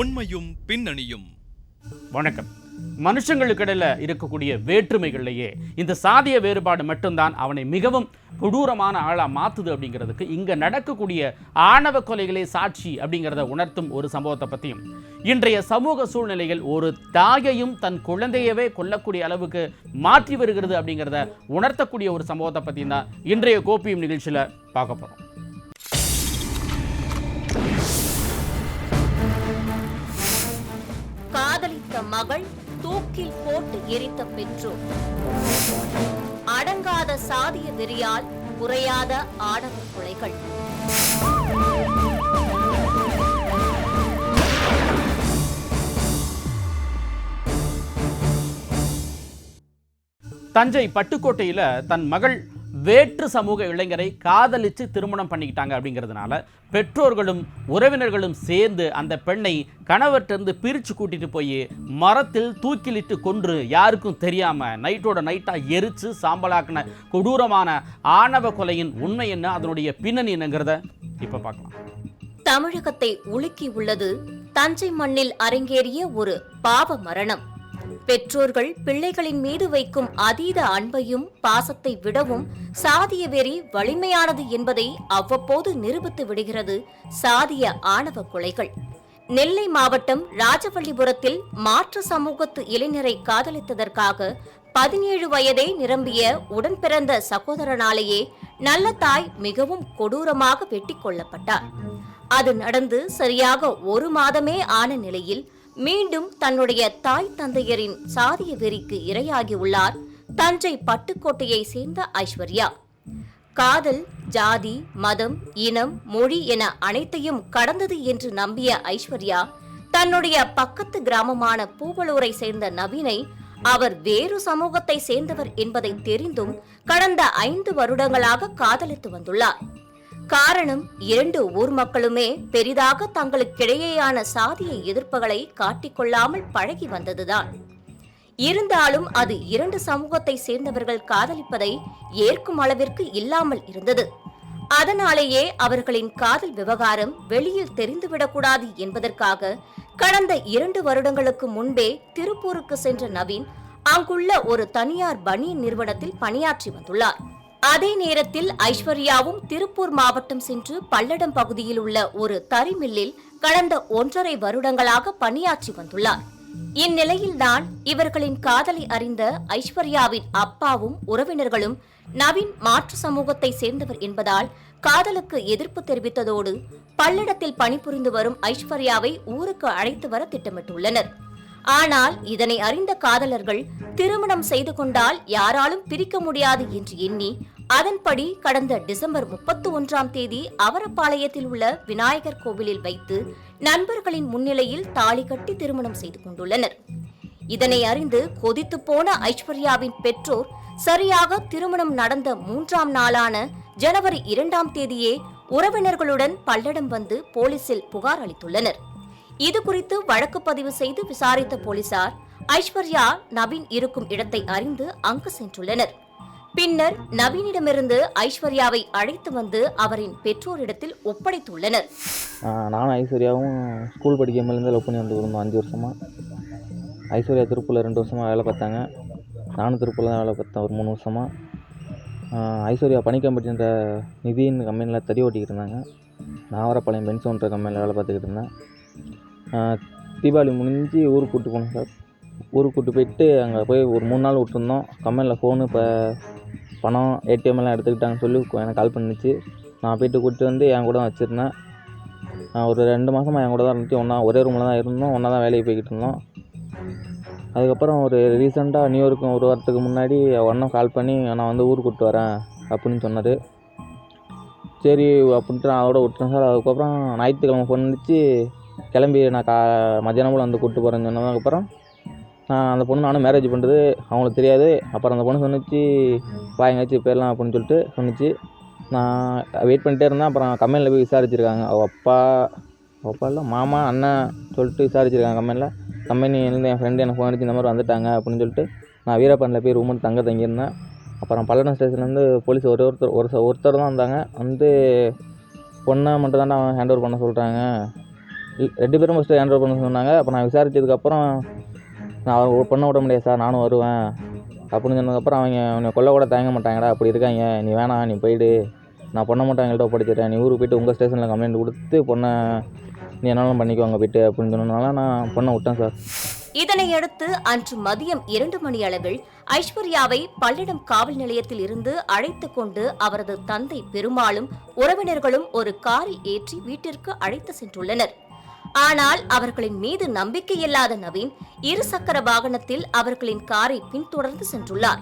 உண்மையும் பின்னணியும். வணக்கம். மனுஷங்களுக்கிடையில் இருக்கக்கூடிய வேற்றுமைகள்லையே இந்த சாதிய வேறுபாடு மட்டும்தான் அவனை மிகவும் கொடூரமான ஆளாக மாற்றுது அப்படிங்கிறதுக்கு இங்கே நடக்கக்கூடிய ஆணவ கொலைகளே சாட்சி அப்படிங்கிறத உணர்த்தும் ஒரு சம்பவத்தை பற்றியும் இன்றைய சமூக சூழ்நிலைகள் ஒரு தாயையும் தன் குழந்தையவே கொல்லக்கூடிய அளவுக்கு மாற்றி வருகிறது அப்படிங்கிறத உணர்த்தக்கூடிய ஒரு சம்பவத்தை பற்றியும் தான் இன்றைய கோப்பியும் நிகழ்ச்சியில் பார்க்க போகிறோம் காதலித்த மகள் தூக்கில் போட்டு எரித்த பெற்றோர். அடங்காத சாதிய வெறியால் குறையாத ஆணவ கொலைகள். தஞ்சை பட்டுக்கோட்டையில் தன் மகள் வேற்று சமூக இளைஞரை காதலிச்சு திருமணம் பண்ணிக்கிட்டாங்க அப்படிங்கிறதுனால பெற்றோர்களும் உறவினர்களும் சேர்ந்து அந்த பெண்ணை கணவர்கிட்டருந்து பிரித்து கூட்டிகிட்டு போய் மரத்தில் தூக்கிலிட்டு கொன்று யாருக்கும் தெரியாமல் நைட்டோட நைட்டாக எரித்து சாம்பலாக்கின கொடூரமான ஆணவ கொலையின் உண்மை என்ன? அதனுடைய பின்னணி என்னங்கிறத இப்போ பார்க்கலாம். தமிழகத்தை உலுக்கி உள்ளது தஞ்சை மண்ணில் அரங்கேறிய ஒரு பாவ மரணம். பெற்றோர்கள் பிள்ளைகளின் மீது வைக்கும் அதீத அன்பையும் பாசத்தை விடவும் சாதிய வெறி வலிமையானது என்பதை அவ்வப்போது நிரூபித்து விடுகிறது சாதிய ஆணவ கொலைகள். நெல்லை மாவட்டம் ராஜபள்ளிபுரத்தில் மாற்று சமூகத்து இளைஞரை காதலித்ததற்காக பதினேழு வயதே நிரம்பிய உடன் பிறந்த சகோதரனாலேயே நல்ல தாய் மிகவும் கொடூரமாக வெட்டி கொள்ளப்பட்டார் அது நடந்து சரியாக ஒரு மாதமே ஆன நிலையில் மீண்டும் தன்னுடைய தாய் தந்தையரின் சாதிய வெறிக்கு இரையாகியுள்ளார் தஞ்சை பட்டுக்கோட்டையை சேர்ந்த ஐஸ்வர்யா. காதல் ஜாதி மதம் இனம் மொழி என அனைத்தையும் கடந்தது என்று நம்பிய ஐஸ்வர்யா தன்னுடைய பக்கத்து கிராமமான பூவலூரை சேர்ந்த நவீனை அவர் வேறு சமூகத்தை சேர்ந்தவர் என்பதை தெரிந்தும் கடந்த ஐந்து வருடங்களாக காதலித்து வந்துள்ளார். காரணம் இரண்டு ஊர் மக்களுமே பெரிதாக தங்களுக்கிடையேயான சாதிய எதிர்ப்புகளை காட்டிக்கொள்ளாமல் பழகி வந்ததுதான். இருந்தாலும் அது இரண்டு சமூகத்தை சேர்ந்தவர்கள் காதலிப்பதை ஏற்கும் அளவிற்கு இல்லாமல் இருந்தது. அதனாலேயே அவர்களின் காதல் விவகாரம் வெளியில் தெரிந்துவிடக்கூடாது என்பதற்காக கடந்த இரண்டு வருடங்களுக்கு முன்பே திருப்பூருக்கு சென்ற நவீன் அங்குள்ள ஒரு தனியார் பனியன் நிறுவனத்தில் பணியாற்றி வந்துள்ளார். அதே நேரத்தில் ஐஸ்வர்யாவும் திருப்பூர் மாவட்டம் சென்று பல்லடம் பகுதியில் உள்ள ஒரு தறி மில்லில் கடந்த ஒன்றரை வருடங்களாக பணியாற்றி வந்துள்ளார். இந்நிலையில்தான் இவர்களின் காதலை அறிந்த ஐஸ்வர்யாவின் அப்பாவும் உறவினர்களும் நவீன் மாற்று சமூகத்தை சேர்ந்தவர் என்பதால் காதலுக்கு எதிர்ப்பு தெரிவித்ததோடு பல்லடத்தில் பணிபுரிந்து வரும் ஐஸ்வர்யாவை ஊருக்கு அழைத்து வர திட்டமிட்டுள்ளனர். ஆனால் இதனை அறிந்த காதலர்கள் திருமணம் செய்து கொண்டால் யாராலும் பிரிக்க முடியாது என்று எண்ணி அதன்படி கடந்த டிசம்பர் முப்பத்தி ஒன்றாம் தேதி அவரப்பாளையத்தில் உள்ள விநாயகர் கோவிலில் வைத்து நண்பர்களின் முன்னிலையில் தாலி கட்டி திருமணம் செய்து கொண்டுள்ளனர். இதனை அறிந்து கொதித்து போன ஐஸ்வர்யாவின் பெற்றோர் சரியாக திருமணம் நடந்த மூன்றாம் நாளான ஜனவரி இரண்டாம் தேதியே உறவினர்களுடன் பல்லடம் வந்து போலீசில் புகார் அளித்துள்ளனர். இது குறித்து வழக்கு பதிவு செய்து விசாரித்த போலீசார் ஐஸ்வர்யா நவீன் இருக்கும் இடத்தை அறிந்து அங்கு சென்றுள்ளனர். பின்னர் நவீனிடமிருந்து ஐஸ்வர்யாவை அழைத்து வந்து அவரின் பெற்றோரிடத்தில் ஒப்படைத்துள்ளனர். நானும் ஐஸ்வர்யாவும் ஸ்கூல் படிக்கும்போதுலேருந்து லவ் பண்ணி வந்து இருந்தோம் அஞ்சு வருஷமாக ஐஸ்வர்யா திருப்பூரில் ரெண்டு வருஷமாக வேலை பார்த்தாங்க. நானும் திருப்பூரில் தான் வேலை பார்த்தேன் ஒரு மூணு வருஷமாக ஐஸ்வர்யா பணிக்கம்பட்டின்ற நிதின்னு கம்பெனியில் தறி ஓட்டிக்கிட்டு இருந்தாங்க. நான் பென்சோன்ற கம்பெனியில் வேலை பார்த்துக்கிட்டு இருந்தேன். தீபாவளி முடிஞ்சு ஊருக்கு கூப்பிட்டு போனோம் சார். ஊருக்கு கூப்பிட்டு போயிட்டு அங்கே போய் ஒரு மூணு நாள் விட்டுருந்தோம். கம்பெனியில் ஃபோனு இப்போ பணம் ஏடிஎம் எல்லாம் எடுத்துக்கிட்டாங்கன்னு சொல்லி எனக்கு கால் பண்ணுச்சு. நான் போயிட்டு கூப்பிட்டு வந்து என் கூட தான் வச்சுருந்தேன். நான் ஒரு ரெண்டு மாதமாக என் கூட தான் இருந்துச்சு ஒன்றா ஒரே ரூமில் தான் இருந்தோம். ஒன்றா தான் வேலைக்கு போய்கிட்டு இருந்தோம். அதுக்கப்புறம் ஒரு ரீசெண்டாக நியூ இயர்க்கு ஒரு வாரத்துக்கு முன்னாடி ஒன்றும் கால் பண்ணி நான் வந்து ஊருக்கு கூப்பிட்டு வரேன் அப்படின்னு சொன்னார். சரி அப்படின்ட்டு நான் அதோட விட்டுறேன் சார். அதுக்கப்புறம் ஞாயிற்றுக்கிழமை ஃபோன் வந்துச்சு கிளம்பி நான் கா மத்தியானம் போல் வந்து கூப்பிட்டு போகிறேன்னு சொன்னதுக்கப்புறம் நான் அந்த பொண்ணு நானும் மேரேஜ் பண்ணுறது அவங்களுக்கு தெரியாது. அப்புறம் அந்த பொண்ணு சொன்னிச்சு வா எங்கேயாச்சும் போயிடலாம் அப்படின்னு சொல்லிட்டு சொன்னிச்சு. நான் வெயிட் பண்ணிட்டே இருந்தேன். அப்புறம் கம்பெனியில் போய் விசாரிச்சிருக்காங்க. அவள் அப்பா அவள் அப்பா இல்லை மாமா அண்ணன் சொல்லிட்டு விசாரிச்சிருக்காங்க கம்பெனியில் கம்பெனிலேருந்து என் ஃப்ரெண்டு எனக்கு ஃபோன் அடிச்சு இந்த மாதிரி வந்துட்டாங்க அப்படின்னு சொல்லிட்டு நான் வீரப்பனில் போய் ரூம் தங்க தங்கியிருந்தேன். அப்புறம் பல்லடம் ஸ்டேஷன்லேருந்து போலீஸ் ஒரே ஒருத்தர் ஒரு ஒருத்தர் தான் வந்தாங்க. வந்து பொண்ணை மட்டும் தான் அவன் ஹேண்ட் ஓவர் பண்ண சொல்கிறாங்க ரெண்டு பேரும் ஃபஸ்ட்டு ஹேண்ட் ஓவர் பண்ண சொன்னாங்க. அப்போ நான் விசாரித்ததுக்கப்புறம் நான் அவர் பண்ண விட முடியாது சார் நானும் வருவேன். அப்படின்னு சொன்னதுக்கப்புறம் அவங்க உன்னை கொல்ல கூட தயங்க மாட்டாங்கடா அப்படி இருக்காங்க. நீ வேணாம் நீ போயிடு. நான் பண்ண மாட்டேன் எங்கள்கிட்ட ஒப்படைச்சிடுறேன். நீ ஊருக்கு போயிட்டு உங்கள் ஸ்டேஷனில் கம்ப்ளைண்ட் கொடுத்து பொண்ணை நீ என்னாலும் பண்ணிக்குவாங்க போயிட்டு அப்படின்னு சொன்னதுனால நான் பொண்ணை விட்டேன் சார் இதனையடுத்து அன்று மதியம் இரண்டு மணி அளவில் ஐஸ்வர்யாவை பல்லடம் காவல் நிலையத்தில் இருந்து அழைத்து கொண்டு அவரது தந்தை பெருமாளும் உறவினர்களும் ஒரு காரில் ஏற்றி வீட்டிற்கு அழைத்து சென்றுள்ளனர். ஆனால் அவர்களின் மீது நம்பிக்கை இல்லாத நவீன் இருசக்கர வாகனத்தில் அவர்களின் காரை பின்தொடர்ந்து சென்றுள்ளார்.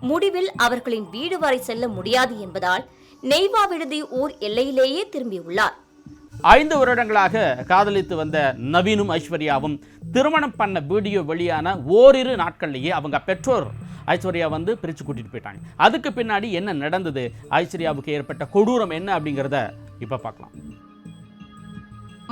முடிவில் அவர்களின் வீடு வரை செல்ல முடியாது என்பதால் நெய்வா விடுதி ஊர் எல்லையிலேயே திரும்பியுள்ளார். ஐந்து வருடங்களாக காதலித்து வந்த நவீனும் ஐஸ்வர்யாவும் திருமணம் பண்ண வீடியோ வெளியான ஓரிரு நாட்கள்லேயே அவங்க பெற்றோர் ஐஸ்வர்யா வந்து பிரித்து கூட்டிட்டு போயிட்டாங்க. அதுக்கு பின்னாடி என்ன நடந்தது? ஐஸ்வர்யாவுக்கு ஏற்பட்ட கொடூரம் என்ன அப்படிங்கிறத இப்போ பார்க்கலாம்.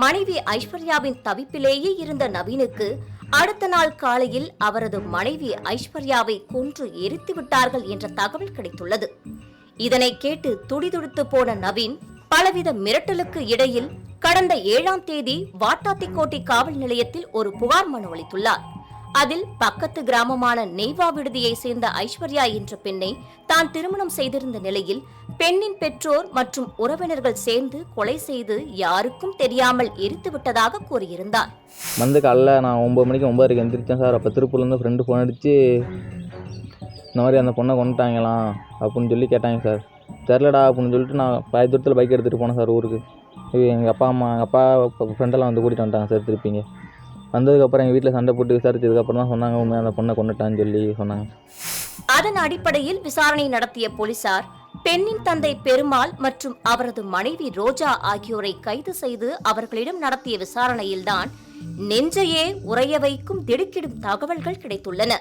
மனைவி ஐஸ்வர்யாவின் தவிப்பிலேயே இருந்த நவீனுக்கு அடுத்த நாள் காலையில் அவரது மனைவி ஐஸ்வர்யாவை கொன்று எரித்து விட்டார்கள் என்ற தகவல் கிடைத்துள்ளது. இதனை கேட்டு துடிதுடித்து போன நவீன் பலவித மிரட்டலுக்கு இடையில் கடந்த ஏழாம் தேதி வாட்டாத்திக்கோட்டை காவல் நிலையத்தில் ஒரு புகார் மனு அளித்துள்ளார். அதில் பக்கத்து கிராமமான நெய்வா விடுதியை சேர்ந்த ஐஸ்வர்யா என்ற பெண்ணை தான் திருமணம் செய்திருந்த நிலையில் பெண்ணின் பெற்றோர் மற்றும் உறவினர்கள் சேர்ந்து கொலை செய்து யாருக்கும் தெரியாமல் எரித்து விட்டதாக கூறியிருந்தார். வந்து காலைல நான் ஒம்பது மணிக்கு ஒம்பதுக்கு எந்திரிச்சேன் சார். அப்போ திருப்பூர்லேருந்து ஃப்ரெண்டு ஃபோன் அடித்து இந்த மாதிரி அந்த பொண்ணை கொண்டுட்டாங்களாம் அப்படின்னு சொல்லி கேட்டாங்க சார். தெரிலடா அப்படின்னு சொல்லிட்டு நான் பாதி தூரத்தில் பைக் எடுத்துகிட்டு போனேன் சார் ஊருக்கு. எங்கள் அப்பா அம்மா எங்கள் அப்பா ஃப்ரெண்டெல்லாம் வந்து கூட்டிகிட்டு வந்துட்டாங்க சார் திருப்பிங்க. வந்ததுக்கப்புறம் எங்கள் வீட்டில் சண்டை போட்டு விசாரிச்சதுக்கப்புறம் தான் சொன்னாங்க உண்மையாக அந்த பொண்ணை கொண்டுட்டான்னு சொல்லி சொன்னாங்க. அதன் அடிப்படையில் விசாரணை நடத்திய போலீசார் பெண்ணின் தந்தை பெருமாள் மற்றும் அவரது மனைவி ரோஜா ஆகியோரை கைது செய்து அவர்களிடம் நடத்திய விசாரணையில்தான் நெஞ்சையே உறைய வைக்கும் திடுக்கிடும் தகவல்கள் கிடைத்துள்ளன.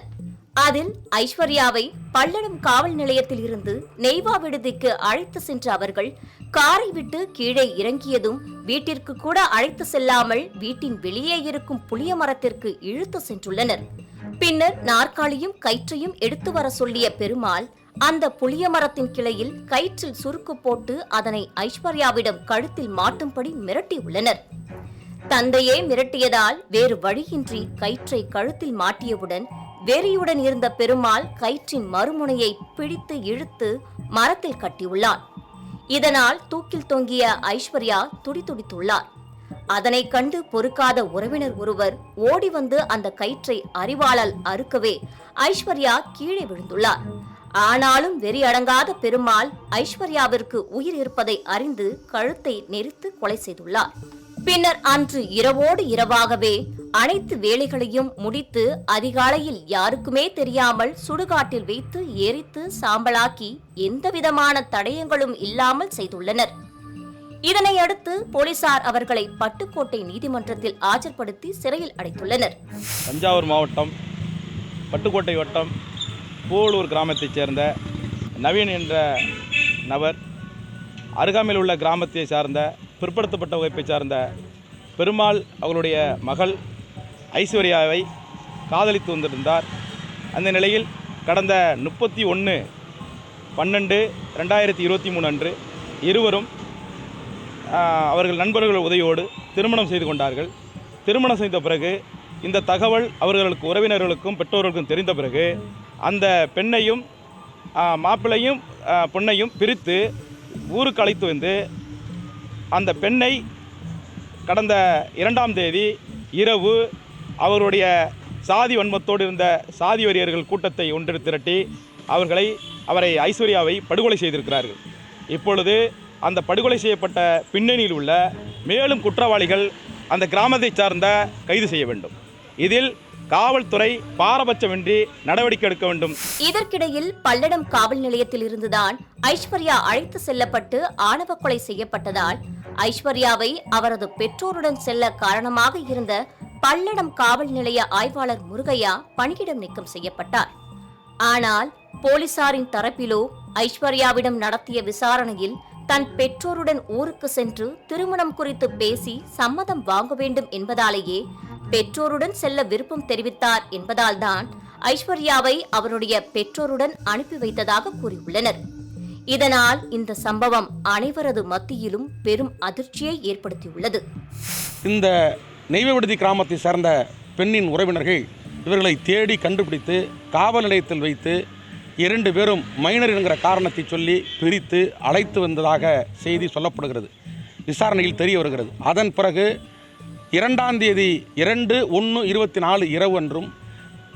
அதில் ஐஸ்வர்யாவை பல்லடம் காவல் நிலையத்தில் இருந்து நெய்வா விடுதிக்கு அழைத்து சென்ற அவர்கள் காரை விட்டு கீழே இறங்கியதும் வீட்டிற்கு கூட அழைத்து செல்லாமல் வீட்டின் வெளியே இருக்கும் புளிய மரத்திற்கு இழுத்து சென்றுள்ளனர். பின்னர் நாற்காலியும் கயிற்றையும் எடுத்து வர சொல்லிய பெருமாள் அந்த புளிய மரத்தின் கிளையில் கயிற்றில் சுருக்கு போட்டு அதனை ஐஸ்வர்யாவிடம் கழுத்தில் மாட்டும்படி மிரட்டியுள்ளனர். தந்தையே மிரட்டியதால் வேறு வழியின்றி கயிற்றை கழுத்தில் மாட்டியவுடன் வெறியுடன் இருந்த பெருமாள் கயிற்றின் மறுமுனையை பிடித்து இழுத்து மரத்தில் கட்டியுள்ளார். இதனால் தூக்கில் தொங்கிய ஐஸ்வர்யா துடிதுடித்துள்ளார். அதனை கண்டு பொறுக்காத உறவினர் ஒருவர் ஓடி வந்து அந்த கயிற்றை அறிவாளால் அறுக்கவே ஐஸ்வர்யா கீழே விழுந்துள்ளார். ஆனாலும் வெறி அடங்காத பெருமாள் ஐஸ்வர்யாவிற்கு உயிர் இருப்பதை அறிந்து கழுத்தை நெரித்து கொலை செய்துள்ளார். பின்னர் அன்று இரவோடு இரவாகவே அனைத்து வேலைகளையும் முடித்து அதிகாலையில் யாருக்குமே தெரியாமல் சுடுகாட்டில் வைத்து எரித்து சாம்பலாக்கி எந்தவிதமான தடயங்களும் இல்லாமல் செய்துள்ளனர். இதனை அடுத்து போலீசார் அவர்களை பட்டுக்கோட்டை நீதிமன்றத்தில் ஆஜர்படுத்தி சிறையில் அடைத்துள்ளனர். தஞ்சாவூர் மாவட்டம் பட்டுக்கோட்டை வட்டம் பூவலூர் கிராமத்தைச் சேர்ந்த நவீன் என்ற நபர் அருகாமையில் உள்ள கிராமத்தை சார்ந்த பிற்படுத்தப்பட்ட வகுப்பைச் சார்ந்த பெருமாள் அவர்களுடைய மகள் ஐஸ்வர்யாவை காதலித்து வந்திருந்தார். அந்த நிலையில் கடந்த முப்பத்தி ஒன்று பன்னெண்டு ரெண்டாயிரத்தி இருபத்தி மூணு அன்று இருவரும் அவர்கள் நண்பர்கள் உதவியோடு திருமணம் செய்து கொண்டார்கள். திருமணம் செய்த பிறகு இந்த தகவல் அவர்களுக்கு உறவினர்களுக்கும் பெற்றோர்களுக்கும் தெரிந்த பிறகு அந்த பெண்ணையும் மாப்பிள்ளையும் பொண்ணையும் பிரித்து ஊருக்கு அழைத்து வந்து அந்த பெண்ணை கடந்த இரண்டாம் தேதி இரவு அவருடைய சாதி வன்மத்தோடு இருந்த சாதி வரியர்கள் கூட்டத்தை ஒன்று திரட்டி அவர்களை அவரை ஐஸ்வர்யாவை படுகொலை செய்திருக்கிறார்கள். இப்பொழுது அந்த படுகொலை செய்யப்பட்ட பின்னணியில் உள்ள மேலும் குற்றவாளிகள் அந்த கிராமத்தை சார்ந்த கைது செய்ய வேண்டும். இதில் காவல்துறை பாரபட்சமின்றி நடவடிக்கை எடுக்க வேண்டும். இதற்கிடையில் பல்லடம் காவல் நிலையத்தில் இருந்துதான் ஐஸ்வர்யா அழைத்து செல்லப்பட்டு ஆணவ கொலை செய்யப்பட்டதால் ஐஸ்வர்யாவை அவரது பெற்றோருடன் செல்ல காரணமாக இருந்த பல்லடம் காவல் நிலைய ஆய்வாளர் முருகையா பணியிடம் நீக்கம் செய்யப்பட்டார். ஆனால் போலீசாரின் தரப்பிலோ ஐஸ்வர்யாவிடம் நடத்திய விசாரணையில் தன் பெற்றோருடன் ஊருக்கு சென்று திருமணம் குறித்து பேசி சம்மதம் வாங்க வேண்டும் என்பதாலேயே பெற்றோருடன் செல்ல விருப்பம் தெரிவித்தார் என்பதால்தான் ஐஸ்வர்யாவை அவருடைய பெற்றோருடன் அனுப்பி வைத்ததாக கூறியுள்ளனர். இதனால் இந்த சம்பவம் அனைவரது மத்தியிலும் பெரும் அதிர்ச்சியை ஏற்படுத்தியுள்ளது. இந்த நெய்வேலி கிராமத்தை சேர்ந்த பெண்ணின் உறவினர்கள் இவர்களை தேடி கண்டுபிடித்து காவல் நிலையத்தில் வைத்து இரண்டு பேரும் மைனர் என்கிற காரணத்தை சொல்லி பிரித்து அழைத்து வந்ததாக செய்தி சொல்லப்படுகிறது. விசாரணையில் தெரிய வருகிறது. அதன் பிறகு இரண்டாம் தேதி இரண்டு ஒன்று இருபத்தி நாலு இரவு அன்றும்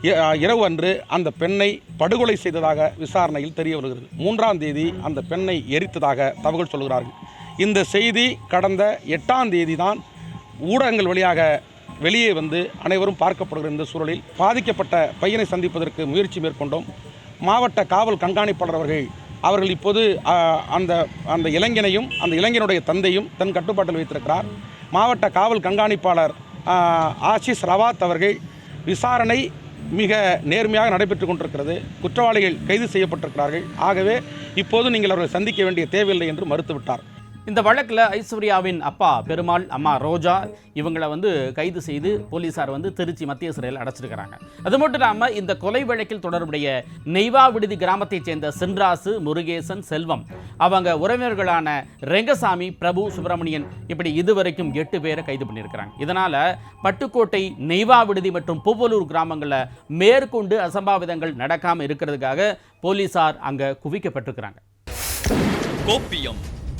இ- இரவு அன்று அந்த பெண்ணை படுகொலை செய்ததாக விசாரணையில் தெரிய வருகிறது. மூன்றாம் தேதி அந்த பெண்ணை எரித்ததாக தகவல் சொல்கிறார்கள். இந்த செய்தி கடந்த எட்டாம் தேதி தான் ஊடகங்கள் வழியாக வெளியே வந்து அனைவரும் பார்க்கப்படுகிற இந்த சூழலில் பாதிக்கப்பட்ட பையனை சந்திப்பதற்கு முயற்சி மேற்கொண்டோம். மாவட்ட காவல் கண்காணிப்பாளர் அவர்கள் அவர்கள் இப்போது அந்த அந்த இளைஞனையும் அந்த இளைஞனுடைய தந்தையும் தன் கட்டுப்பாட்டில் வைத்திருக்கிறார். மாவட்ட காவல் கண்காணிப்பாளர் ஆஷிஷ் ரவாத் அவர்கள் விசாரணை மிக நேர்மையாக நடைபெற்று கொண்டிருக்கிறது. குற்றவாளிகள் கைது செய்யப்பட்டிருக்கிறார்கள். ஆகவே இப்போது நீங்கள் அவர்களை சந்திக்க வேண்டிய தேவையில்லை என்று மறுத்துவிட்டார். இந்த வழக்கில் ஐஸ்வர்யாவின் அப்பா பெருமாள் அம்மா ரோஜா இவங்களை வந்து கைது செய்து போலீசார் வந்து திருச்சி மத்திய சிறையில் அடைச்சிருக்கிறாங்க. அது மட்டும் இல்லாமல் இந்த கொலை வழக்கில் தொடர்புடைய நெய்வா விடுதி கிராமத்தைச் சேர்ந்த சென்ராசு முருகேசன் செல்வம் அவங்க உறவினர்களான ரெங்கசாமி பிரபு சுப்பிரமணியன் இப்படி இதுவரைக்கும் எட்டு பேரை கைது பண்ணியிருக்கிறாங்க. இதனால் பட்டுக்கோட்டை நெய்வா விடுதி மற்றும் பூவலூர் கிராமங்களில் மேற்கொண்டு அசம்பாவிதங்கள் நடக்காமல் இருக்கிறதுக்காக போலீசார் அங்கே குவிக்கப்பட்டிருக்கிறாங்க. கோப்பியம்.